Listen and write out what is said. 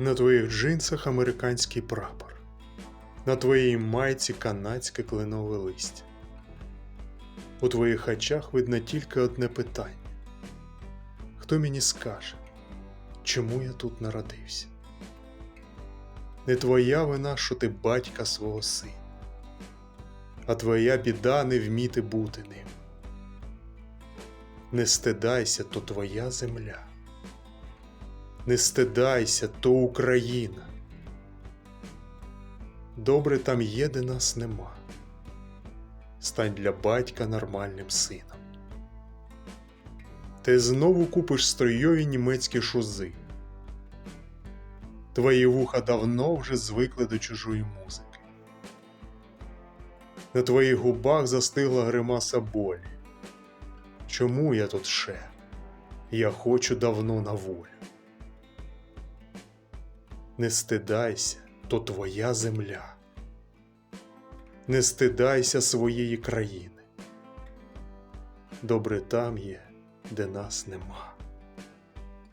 На твоїх джинсах американський прапор, на твоїй майці канадське кленове листя. У твоїх очах видно тільки одне питання: хто мені скаже, чому я тут народився? Не твоя вина, що ти батька свого сина, а твоя біда не вміти бути ним. Не стидайся, то твоя земля. Не стидайся, то Україна. Добре там є, де нас нема. Стань для батька нормальним сином. Ти знову купиш строєві німецькі шузи. Твої вуха давно вже звикли до чужої музики. На твоїх губах застигла гримаса болі. Чому я тут ще? Я хочу давно на волю. Не стидайся, то твоя земля. Не стидайся своєї країни. Добре там є, де нас нема.